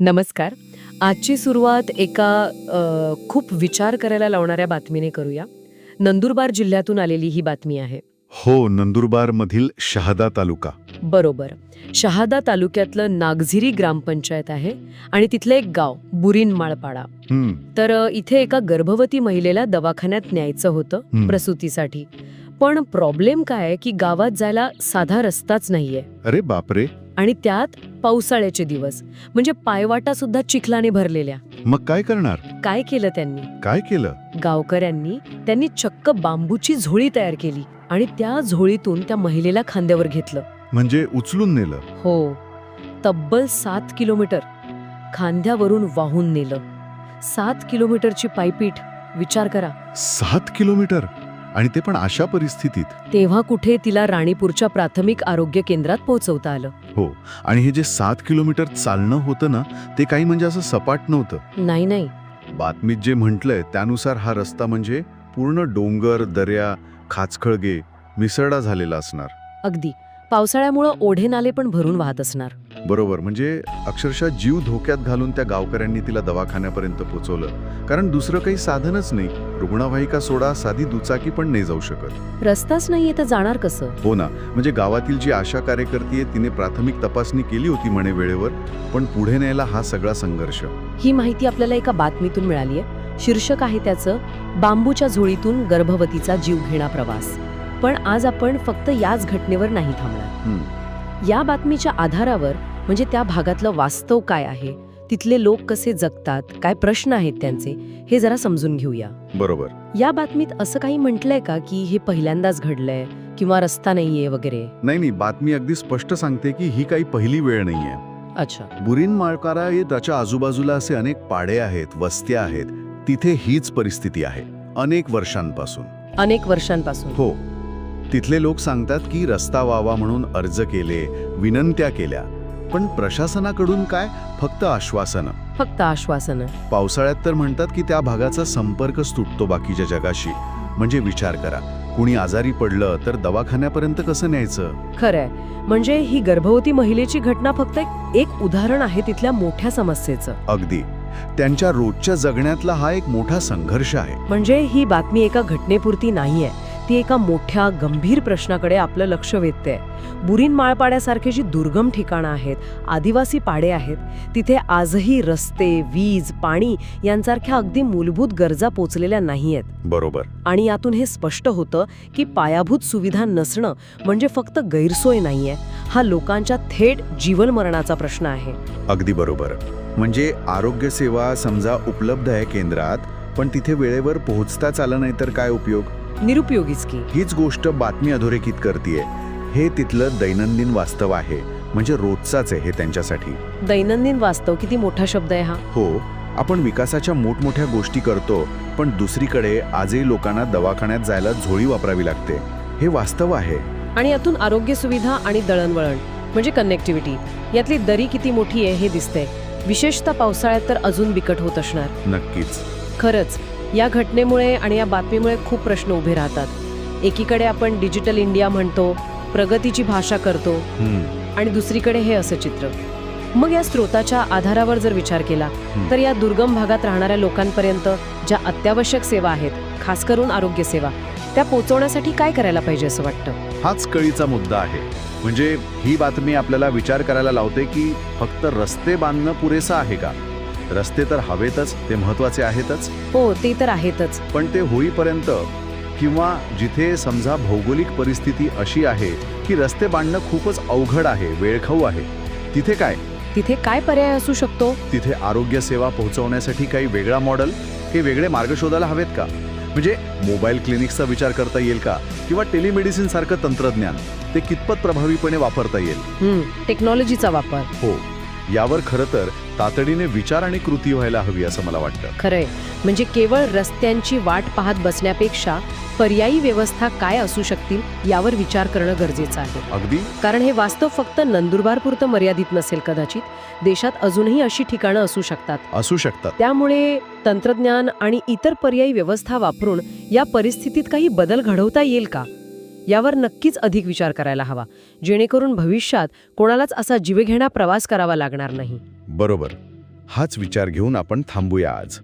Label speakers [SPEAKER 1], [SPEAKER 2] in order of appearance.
[SPEAKER 1] नमस्कार. आजची सुरुवात एका खूप विचार करायला लावणाऱ्या बातमीने करूया. नंदुरबार जिल्ह्यातून आलेली ही बातमी आहे.
[SPEAKER 2] हो नंदुरबारमधील शहादा तालुका.
[SPEAKER 1] बरोबर. शहादा तालुक्यातलं नागझिरी ग्रामपंचायत आहे आणि तिथलं एक गाव बुरीनमाळपाडा तर इथे एका गर्भवती महिलेला दवाखान्यात न्यायचं होतं. प्रसूतीसाठी. पण प्रॉब्लेम काय आहे की गावात जायला साधा रस्ताच नाहीये.
[SPEAKER 2] अरे बापरे!
[SPEAKER 1] आणि त्यात पावसाळ्याचे दिवस म्हणजे पायवाटा सुद्धा चिखलाने भरलेल्या.
[SPEAKER 2] मग काय करणार?
[SPEAKER 1] काय केलं त्यांनी?
[SPEAKER 2] काय केलं?
[SPEAKER 1] गावकऱ्यांनी त्यांनी चक्क बांबूची झोळी तयार केली आणि त्या झोळीतून त्या महिलेला खांद्यावर घेतलं.
[SPEAKER 2] म्हणजे उचलून नेलं?
[SPEAKER 1] हो. तब्बल सात किलोमीटर खांद्यावरून वाहून नेलं. सात किलोमीटरची पायपीट विचार करा.
[SPEAKER 2] सात किलोमीटर? आणि ते पण अशा परिस्थितीत.
[SPEAKER 1] तेव्हा कुठे तिला राणीपूरच्या प्राथमिक आरोग्य केंद्रात पोहोचवता आलं.
[SPEAKER 2] हो आणि हे जे सात किलोमीटर चालणं होतं ना ते काही म्हणजे असं सपाट नव्हतं.
[SPEAKER 1] नाही नाही.
[SPEAKER 2] बातमीत जे म्हटलंय त्यानुसार हा रस्ता म्हणजे पूर्ण डोंगर दर्या खाचखळगे मिसरडा झालेला असणार.
[SPEAKER 1] अगदी. पावसाळ्यामुळं ओढे नाले पण भरून वाहत असणार.
[SPEAKER 2] बरोबर. म्हणजे अक्षरशः जीव धोक्यात घालून त्या गावकऱ्यांनी तिला दवाखान्यापर्यंत पोहोचवलं कारण दुसरं काही साधनच नाही. रुग्णवाहिका सोडा साधी दुचाकी पण नाही जाऊ शकत.
[SPEAKER 1] रस्ताच नाहीये तर जाणार कसं?
[SPEAKER 2] हो ना. म्हणजे गावातील जी आशा कार्यकर्ती आहे तिने प्राथमिक तपासणी केली होती म्हणे वेळेवर पण पुढे न्यायला हा सगळा संघर्ष.
[SPEAKER 1] ही माहिती आपल्याला एका बातमीतून मिळाली आहे शीर्षक आहे त्याचं बांबूच्या झोळीतून गर्भवतीचा जीव घेणा प्रवास. पण आज आपण फक्त याच घटनेवर नाही थांबणार. या बातमीच्या आधारावर म्हणजे त्या भागातलं वास्तव काय आहे? तिथले लोक कसे जगतात? काय प्रश्न आहेत त्यांचे? हे जरा समजून घेऊया.
[SPEAKER 2] बरोबर.
[SPEAKER 1] या बातमीत असं काही म्हटलंय का की हे पहिल्यांदाच घडलंय किंवा रस्ता नाहीये वगैरे?
[SPEAKER 2] नाही नाही. बातमी अगदी स्पष्ट सांगते की ही काही पहिली वेळ नाहीये.
[SPEAKER 1] अच्छा.
[SPEAKER 2] बुरीन माळकारा हे त्याच्या आजूबाजूला असे अनेक पाडे आहेत वस्त्या आहेत. तिथे हीच परिस्थिती आहे. अनेक वर्षांपासून.
[SPEAKER 1] अनेक वर्षांपासून.
[SPEAKER 2] हो. तिथले लोक सांगतात की रस्ता व्हावा म्हणून अर्ज केले विनंत्या केल्या. पण प्रशासनाकडून काय? फक्त आश्वासनं.
[SPEAKER 1] फक्त आश्वासनं.
[SPEAKER 2] पावसाळ्यात तर म्हणतात की त्या भागाचा संपर्कच तुटतो बाकीच्या जगाशी. म्हणजे विचार करा. कुणी आजारी पडलं तर दवाखान्यापर्यंत कसं न्यायचं?
[SPEAKER 1] खरंय. म्हणजे ही गर्भवती महिलेची घटना फक्त एक- एक उदाहरण आहे तिथल्या मोठ्या समस्येचं.
[SPEAKER 2] अगदी. त्यांच्या रोजच्या जगण्यातला हा एक मोठा संघर्ष आहे.
[SPEAKER 1] म्हणजे ही बातमी एका घटनेपुरती नाहीये. ती एका मोठ्या गंभीर प्रश्नाकडे आपलं लक्ष वेधते. बुरीन माळपाड्यासारखे जी दुर्गम ठिकाणं आहेत आदिवासी पाडे आहेत तिथे आजही रस्ते वीज पाणी यांसारख्या अगदी मूलभूत गरजा पोचलेल्या नाहीयेत.
[SPEAKER 2] बरोबर.
[SPEAKER 1] आणि यातून हे स्पष्ट होतं की पायाभूत सुविधा नसणं म्हणजे फक्त गैरसोय नाहीये. हा लोकांच्या थेट जीवनमरणाचा प्रश्न आहे.
[SPEAKER 2] अगदी बरोबर. म्हणजे आरोग्य सेवा समजा उपलब्ध आहे केंद्रात पण तिथे वेळेवर पोहोचताच आलं नाही तर काय उपयोग?
[SPEAKER 1] निरुपयोगीच की.
[SPEAKER 2] हीच गोष्ट बातमी अधोरेखित करतीये. हे तिथलं दैनंदिन वास्तव आहे. म्हणजे रोजचाच आहे हे त्यांच्यासाठी.
[SPEAKER 1] दैनंदिन वास्तव किती मोठा शब्द आहे हा.
[SPEAKER 2] हो आपण विकासाच्या मोठमोठ्या गोष्टी करतो पण दुसरीकडे आजही लोकांना दवाखान्यात जायला झोळी वापरावी लागते. हे वास्तव आहे.
[SPEAKER 1] आणि यातून आरोग्य सुविधा आणि दळणवळण म्हणजे कनेक्टिव्हिटी यातली दरी किती मोठी आहे हे दिसतंय. विशेषतः पावसाळ्यात तर अजून बिकट होत असणार.
[SPEAKER 2] नक्कीच.
[SPEAKER 1] खरंच या घटनेमुळे आणि या बातमीमुळे खूप प्रश्न उभे राहतात. एकीकडे आपण डिजिटल इंडिया म्हणतो प्रगतीची भाषा करतो आणि दुसरीकडे हे असं चित्र. मग या स्रोताच्या आधारावर जर विचार केला तर या दुर्गम भागात राहणाऱ्या लोकांपर्यंत ज्या अत्यावश्यक सेवा आहेत खास करून आरोग्य सेवा त्या पोहोचवण्यासाठी काय करायला पाहिजे असं वाटतं?
[SPEAKER 2] हाच कळीचा मुद्दा आहे. म्हणजे ही बातमी आपल्याला विचार करायला लावते की फक्त रस्ते बांधणं पुरेसं आहे का? रस्ते तर हवेतच ते महत्त्वाचे आहेतच.
[SPEAKER 1] हो ते तर आहेतच.
[SPEAKER 2] पण ते होईपर्यंत किंवा जिथे समजा भौगोलिक परिस्थिती अशी आहे की रस्ते बांधणं खूपच अवघड आहे वेळखाऊ आहे तिथे काय?
[SPEAKER 1] तिथे काय पर्याय असू शकतो?
[SPEAKER 2] तिथे आरोग्य सेवा पोहोचवण्यासाठी काही वेगळा मॉडेल? हे वेगळे मार्ग शोधायला हवेत का? म्हणजे मोबाईल क्लिनिक्सचा विचार करता येईल का? किंवा टेलिमेडिसिन सारखं तंत्रज्ञान ते कितपत प्रभावीपणे वापरता येईल?
[SPEAKER 1] टेक्नॉलॉजीचा वापर.
[SPEAKER 2] हो. यावर खरं तर तातडीने विचार आणि कृती व्हायला हवी असं मला वाटतं.
[SPEAKER 1] खरंय. म्हणजे केवळ रस्त्यांची वाट पाहत बसण्यापेक्षा पर्यायी व्यवस्था काय असू शकतील यावर विचार करणं गरजेचं आहे.
[SPEAKER 2] अगदी?
[SPEAKER 1] कारण हे वास्तव फक्त नंदुरबारपुरतं मर्यादित नसेल कदाचित. देशात अजूनही अशी ठिकाणं असू शकतात.
[SPEAKER 2] असू शकतात.
[SPEAKER 1] त्यामुळे तंत्रज्ञान आणि इतर पर्यायी व्यवस्था वापरून या परिस्थितीत काही बदल घडवता येईल का? यावर नक्कीच अधिक विचार करायला हवा. जेणेकरून भविष्यात कोणालाच असा जीवघेणा प्रवास करावा लागणार नाही.
[SPEAKER 2] बरोबर. हाच विचार घेऊन आपण थांबूया आज.